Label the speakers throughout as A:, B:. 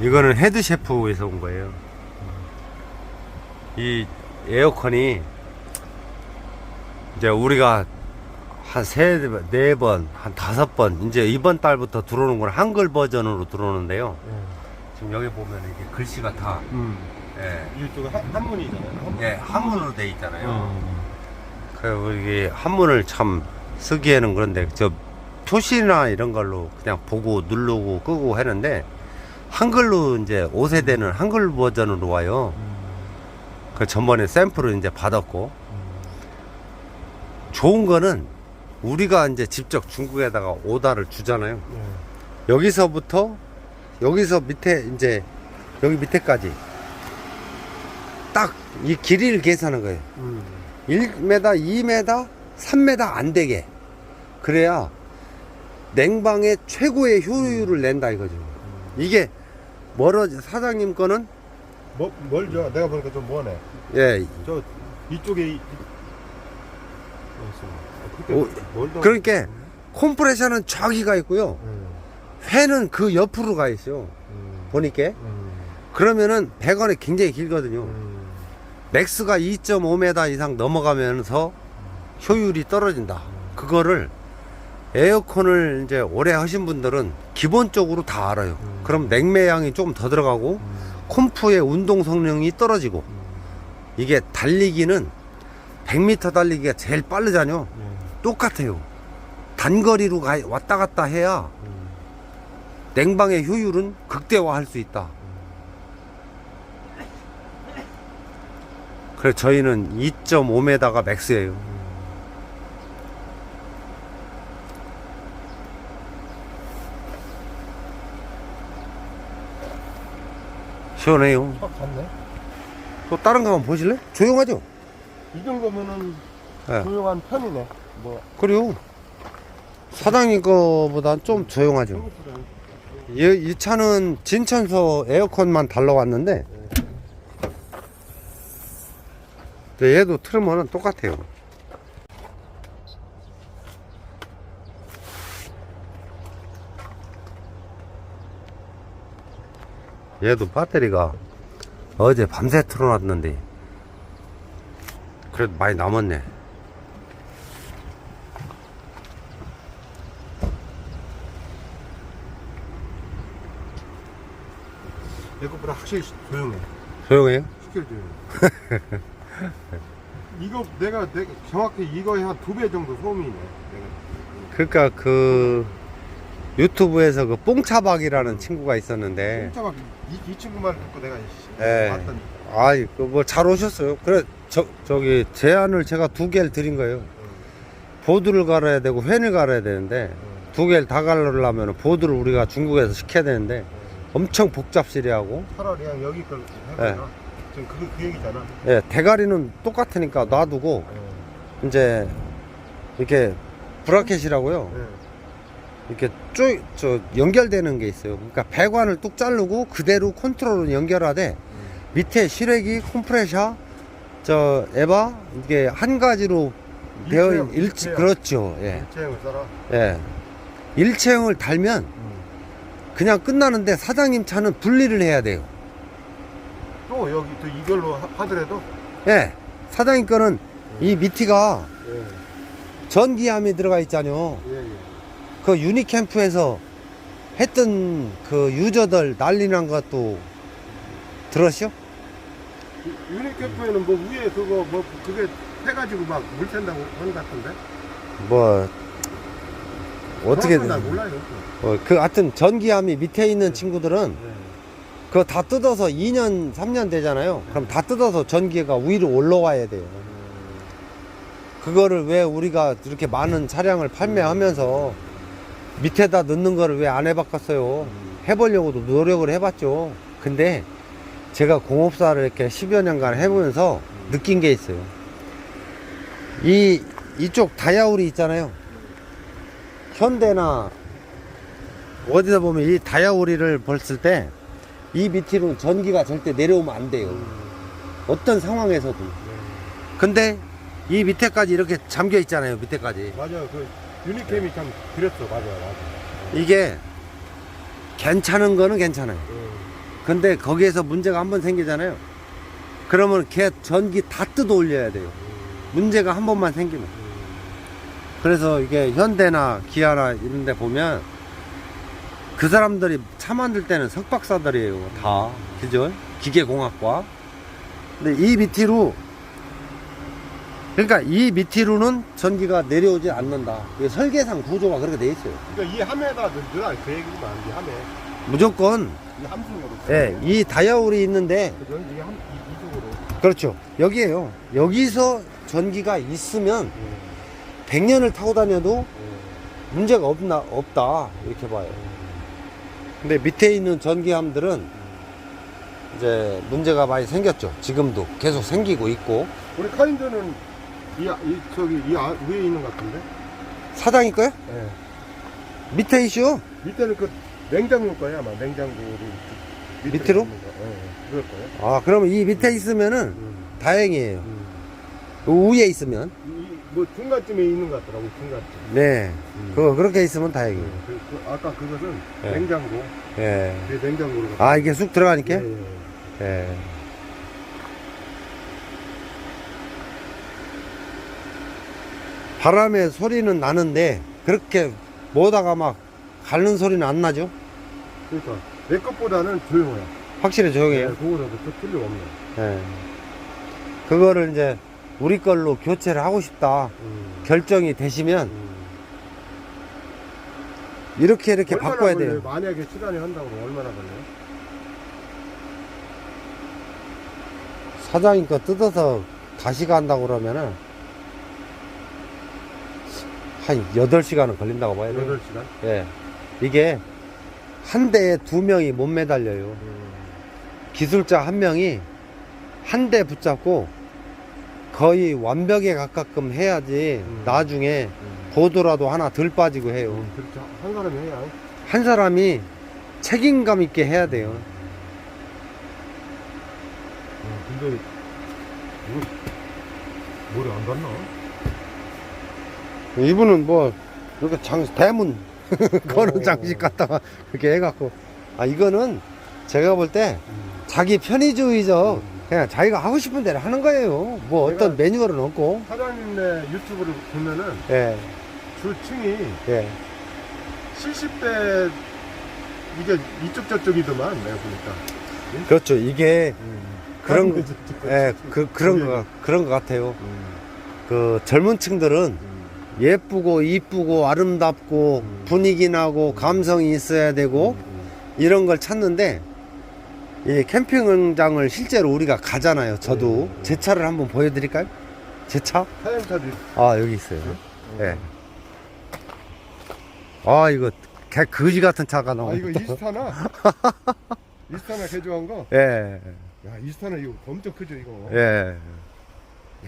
A: 이거는 헤드 셰프에서 온 거예요. 이 에어컨이 이제 우리가 한 세, 네 번, 한 다섯 번, 이제 이번 달부터 들어오는 건 한글 버전으로 들어오는데요. 지금 여기 보면 이게 글씨가 다,
B: 음.
A: 예,
B: 이쪽에 한, 한문이잖아요. 한문.
A: 예, 한문으로 돼 있잖아요.
B: 음.
A: 그래서 이게 한문을 참 쓰기에는 그런데 저 표시나 이런 걸로 그냥 보고 누르고 끄고 하는데 한글로 이제 5세대는 한글 버전으로 와요.
B: 음.
A: 그 전번에 샘플을 이제 받았고 좋은 거는 우리가 이제 직접 중국에다가 오다를 주잖아요.
B: 예.
A: 여기서부터 여기서 밑에 이제 여기 밑에까지 딱 이 길이를 계산하는 거예요.
B: 음.
A: 1m, 2m, 3m 안 되게. 그래야 냉방의 최고의 효율을 낸다 이거죠. 이게 멀어 사장님 거는
B: 뭐, 멀죠? 내가 보니까 좀 머네.
A: 예.
B: 저 이쪽에 이, 이,
A: 오,
B: 멀다.
A: 그러니까 컴프레셔는 저기가 있고요.
B: 음.
A: 회는 그 옆으로 가 있어요.
B: 음.
A: 보니까
B: 음.
A: 그러면은 배관이 굉장히 길거든요.
B: 음.
A: 맥스가 2.5m 이상 넘어가면서 효율이 떨어진다. 그거를 에어컨을 이제 오래 하신 분들은 기본적으로 다 알아요.
B: 음.
A: 그럼 냉매양이 조금 더 들어가고
B: 음.
A: 콤프의 운동 성능이 떨어지고
B: 음.
A: 이게 달리기는 100m 달리기가 제일 빠르잖아요.
B: 예.
A: 똑같아요. 단거리로 가, 왔다 갔다 해야
B: 음.
A: 냉방의 효율은 극대화할 수 있다. 그래서 저희는 2.5m가 맥스예요. 시원해요.
B: 확 갔네.
A: 또 다른 거 한번 보실래? 조용하죠?
B: 이 정도면은
A: 예.
B: 조용한 편이네. 뭐
A: 그리고 사장님 거보다 좀 조용하죠. 이, 이 차는 진천서 에어컨만 달러 왔는데 근데 얘도 틀으면 똑같아요. 얘도 배터리가 어제 밤새 틀어놨는데 그래도 많이 남았네.
B: 내 것보다 확실히 조용해.
A: 조용해요?
B: 시킬 조용해. 이거 내가 내가 정확히 이거에 한 두 배 정도 소음이네. 내가
A: 그러니까 그 유튜브에서 그 뽕차박이라는 친구가 있었는데
B: 막 이, 이 친구만 듣고 내가
A: 예.
B: 왔더니
A: 아이 그뭐잘 오셨어요. 그래 저 저기 제안을 제가 두 개를 드린 거예요. 보드를 갈아야 되고 팬을 갈아야 되는데 두 개를 다 갈으려면 보드를 우리가 중국에서 시켜야 되는데 엄청 복잡시리하고
B: 차라리 그냥 여기 걸 해보자. 지금 그거 그 얘기잖아.
A: 예, 대가리는 똑같으니까 놔두고
B: 예.
A: 이제 이렇게 브라켓이라고요.
B: 예.
A: 이렇게 쭉, 저, 연결되는 게 있어요. 그러니까 배관을 뚝 자르고 그대로 컨트롤을 연결하되 밑에 실외기, 컴프레셔, 저, 에바, 이게 한 가지로 되어 있는
B: 일체형,
A: 일치,
B: 일체형.
A: 그렇죠. 예.
B: 일체형을 써라.
A: 예. 일체형을 달면 그냥 끝나는데 사장님 차는 분리를 해야 돼요.
B: 또 여기 또 이걸로 하- 하더라도
A: 예. 사장님 거는 이 밑이가
B: 예.
A: 전기암이 들어가 있잖아요.
B: 예, 예.
A: 그 유니캠프에서 했던 그 유저들 난리 난 것도 들었죠?
B: 유- 유니캐프에는 뭐 위에 그거 뭐 그게 해가지고 막 물 샌다고 하는 것 같은데?
A: 뭐 어떻게
B: 날 몰라요.
A: 어, 그 하여튼 전기암이 밑에 있는 친구들은
B: 예.
A: 그거 다 뜯어서 2년 3년 되잖아요. 그럼 다 뜯어서 전기가 위로 올라와야 돼요. 그거를 왜 우리가 이렇게 많은 차량을 판매하면서 밑에다 넣는 거를 왜 안 해봤겠어요 해보려고도 노력을 해봤죠 근데 제가 공업사를 이렇게 10여 년간 해보면서 느낀 게 있어요 이 이쪽 다이아울이 있잖아요 현대나 어디다 보면 이 다이아우리를 벌쓸 때 이 밑으로 전기가 절대 내려오면 안 돼요. 어떤 상황에서도. 근데 이 밑에까지 이렇게 잠겨 있잖아요. 밑에까지.
B: 맞아요. 그 유니캠이 참 그랬어. 맞아요. 맞아요.
A: 이게 괜찮은 거는 괜찮아요.
B: 예.
A: 근데 거기에서 문제가 한 번 생기잖아요. 그러면 걔 전기 다 뜯어 올려야 돼요. 문제가 한 번만 생기면. 그래서 이게 현대나 기아나 이런 데 보면 그 사람들이 차 만들 때는 석박사들이에요. 다. 그죠? 기계공학과. 근데 이 밑으로 그러니까 이 밑으로는 전기가 내려오지 않는다. 이게 설계상 구조가 그렇게 돼 있어요.
B: 그러니까 이 함에다 넣으라 그 얘기만 이 함에
A: 무조건
B: 이 함수로.
A: 예, 이 다이아울이 있는데
B: 그죠? 이게 함 이, 이쪽으로.
A: 그렇죠. 여기에요. 여기서 전기가 있으면 100년을 타고 다녀도 문제가 없나 없다 이렇게 봐요. 근데 밑에 있는 전기함들은 이제 문제가 많이 생겼죠. 지금도 계속 생기고 있고
B: 우리 카인드는 이, 아- 이 저기 이 아- 위에 있는 것 같은데.
A: 사장일 거요?
B: 예.
A: 밑에 이슈
B: 밑에는 그 냉장고일 거야 아마 냉장고를 밑에
A: 밑으로?
B: 있는 거. 예, 예. 그럴 거예요.
A: 아 그러면 이 밑에 있으면은
B: 음.
A: 다행이에요.
B: 음.
A: 위에 있으면
B: 이, 뭐 중간쯤에 있는 것 같더라고 중간쯤.
A: 네
B: 음.
A: 그거 그렇게 있으면 다행이에요.
B: 예, 그, 그 아까 그것은
A: 예.
B: 냉장고.
A: 예.
B: 그 냉장고로.
A: 아 이게 쑥 들어가니까.
B: 예, 예, 예.
A: 바람의 소리는 나는데 그렇게 뭐다가 막 가는 소리는 안 나죠?
B: 그러니까 내 것보다는 조용해요.
A: 확실히 조용해요.
B: 그거라도 또 틀려 없네.
A: 예. 그거를 이제 우리 걸로 교체를 하고 싶다
B: 음.
A: 결정이 되시면
B: 음.
A: 이렇게 이렇게
B: 얼마나
A: 바꿔야
B: 걸려요?
A: 돼요.
B: 만약에 시간이 한다고 그러면 얼마나 걸려요?
A: 사장님 거 뜯어서 다시 간다고 그러면은 한 8시간은 걸린다고 봐야 돼요.
B: 8시간?
A: 예. 이게 한 대에 두 명이 못 매달려요.
B: 음.
A: 기술자 한 명이 한 대 붙잡고 거의 완벽에 가깝끔 해야지
B: 음.
A: 나중에
B: 음.
A: 보도라도 하나 덜 빠지고 해요.
B: 음, 그렇죠. 한 사람이 해야.
A: 한 사람이 책임감 있게 해야 돼요.
B: 음, 근데 이거 머리 안 갔나?
A: 이분은 뭐 이렇게 장 대문 거는
B: 오.
A: 장식 갖다가 이렇게 해갖고 아 이거는 제가 볼 때 자기 편의주의적 그냥 자기가 하고 싶은 대로 하는 거예요. 뭐
B: 내가-
A: 어떤 매뉴얼은 없고.
B: 사장님네 유튜브를 보면은
A: 예,
B: 주층이
A: 예.
B: 70대 이게 이쪽 저쪽이더만 내가 보니까.
A: 그렇죠. 이게 그런 거,
B: 거지, 저쪽.
A: 예, 그 그런.
B: 거
A: 그런 것 같아요.
B: 음,
A: 그 젊은 층들은
B: 음,
A: 예쁘고 이쁘고 아름답고
B: 음.
A: 분위기 나고 감성이 있어야 되고
B: 음,
A: 이런 걸 찾는데 이 캠핑장을 실제로 우리가 가잖아요. 저도
B: 음.
A: 제 차를 한번 보여드릴까요? 제 차?
B: 사장차도
A: 아 여기 있어요. 예. 아 이거 개 거지 같은 차가
B: 아. 이거 이스타나? 이스타나 개조한 거?
A: 예,
B: 야 이스타나 이거 엄청 크죠 이거.
A: 예.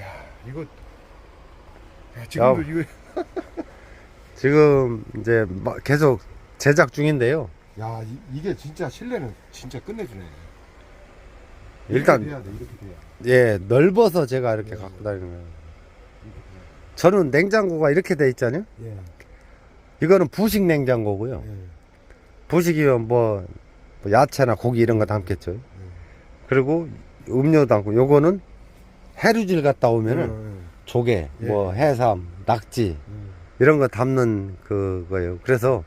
B: 야 이거 야, 지금도
A: 야.
B: 이거
A: 지금 이제 막 계속 제작 중인데요.
B: 야 이, 게 진짜 실내는 진짜 끝내주네.
A: 일단
B: 이렇게 돼야 돼 이렇게 돼야.
A: 예 넓어서 제가 이렇게
B: 네.
A: 갖고 다니는 거예요. 저는 냉장고가 이렇게 돼 있잖아요.
B: 예.
A: 이거는 부식 냉장고고요.
B: 예.
A: 부식이면 뭐, 뭐 야채나 고기 이런 거 담겠죠. 그리고 음료 담고 요거는 해루질 갔다 오면은
B: 음,
A: 조개,
B: 예.
A: 뭐 해삼, 낙지
B: 음.
A: 이런 거 담는 그거예요. 그래서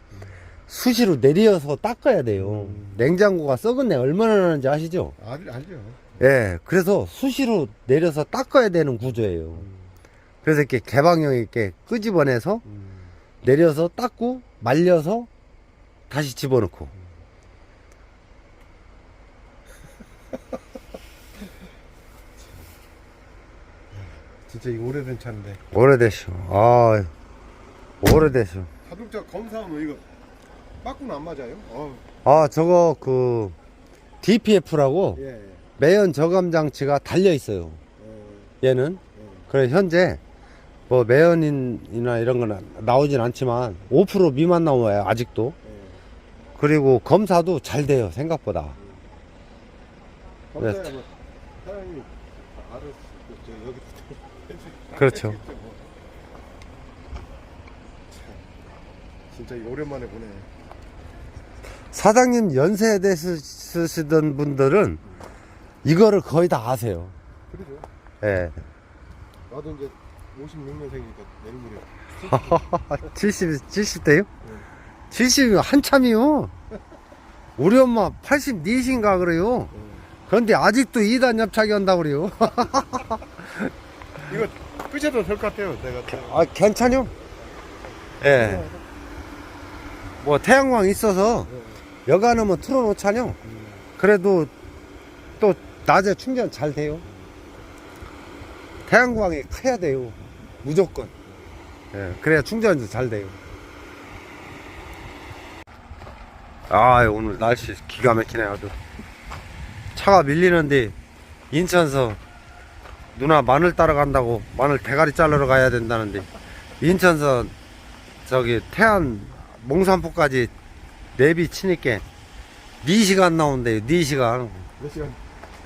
A: 수시로 내려서 닦아야 돼요.
B: 음.
A: 냉장고가 썩은 내 얼마나 나는지 아시죠?
B: 알, 알죠.
A: 예. 그래서 수시로 내려서 닦아야 되는 구조예요.
B: 음,
A: 그래서 이렇게 개방형 있게 끄집어내서
B: 음.
A: 내려서 닦고 말려서 다시 집어넣고.
B: 진짜 이거 오래된 차인데.
A: 오래되쇼. 아, 오래되쇼.
B: 자동차 검사하면 이거 빠꾸는 안 맞아요? 어.
A: 아, 저거 그 DPF라고
B: 예. 예.
A: 매연 저감 장치가 달려 있어요.
B: 어,
A: 얘는.
B: 어.
A: 그래 현재 뭐 매연이나 이런 거는 나오진 않지만 5% 미만 나와요 아직도.
B: 예.
A: 그리고 검사도 잘 돼요 생각보다.
B: 검사야 뭐 사장님이 알아서 저 여기
A: 그렇죠.
B: 참, 진짜 오랜만에 보네.
A: 사장님 연세 쓰시던 분들은 이거를 거의 다 아세요.
B: 그러죠.
A: 예.
B: 나도 이제 56년생이니까 내일모레
A: 70, 70대요? 70이면 한참이요. 우리 엄마 84신가 그래요. 그런데 아직도 2단 옆차기 한다고 그래요.
B: 이거 끝에도 될 것 같아요. 내가
A: 아, 괜찮요? 예. 뭐 태양광 있어서 여간은 뭐 틀어놓잖요. 그래도 또 낮에 충전 잘 돼요. 태양광이 커야 돼요. 무조건. 예, 그래야 충전도 잘 돼요. 아, 오늘 날씨 기가 막히네 아주. 차가 밀리는데 인천서 누나 마늘 따러 간다고 마늘 대가리 자르러 가야 된다는데 인천서 저기 태안 몽산포까지 내비 치니까 4시간 나온대요 4시간
B: 몇 시간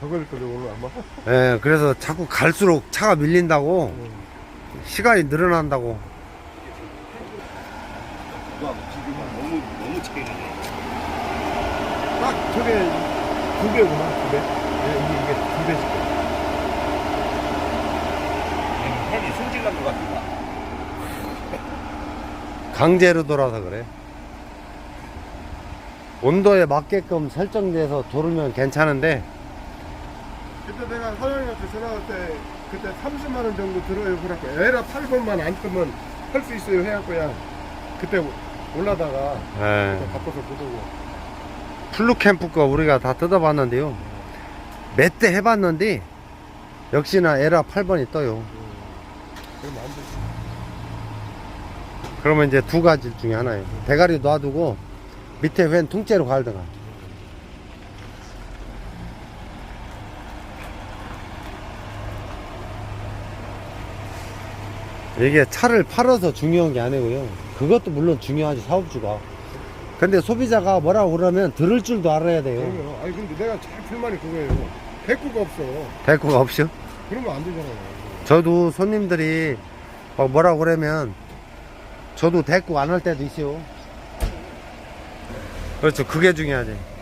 B: 더 걸릴 거죠 오늘 아마.
A: 예, 그래서 자꾸 갈수록 차가 밀린다고 시간이 늘어난다고
C: 너무 너무 차이 나네.
B: 딱 저게 두 배구나 두 배. 예, 이게 이게 두 배씩.
C: 팬이 승질난 것 같다.
A: 강제로 돌아서 그래. 온도에 맞게끔 설정돼서 돌으면 괜찮은데.
B: 그때 내가 사장님한테 전화할 때 그때 30만 원 정도 들어요 그래갖고 에라 8번만 안 뜨면 할 수 있어요 해갖고 야. 그때 올라다가
A: 예,
B: 또 바꿔서 못 오고.
A: 플루캠프 거 우리가 다 뜯어봤는데요. 몇 대 해봤는데 역시나 에라 8번이 떠요.
B: 그러면 안 되지
A: 그러면 이제 두 가지 중에 하나예요. 대가리 놔두고 밑에 웬 통째로 갈든가. 이게 차를 팔아서 중요한 게 아니고요. 그것도 물론 중요하지 사업주가. 근데 소비자가 뭐라고 그러면 들을 줄도 알아야 돼요.
B: 그럼요 아니 근데 내가 제일 불만이 그거예요 대꾸가 없어
A: 대꾸가 없죠.
B: 그러면 안 되잖아요
A: 저도 손님들이 막 뭐라고 그러면 저도 대꾸 안할 때도 있어요. 그렇죠. 그게 중요하지.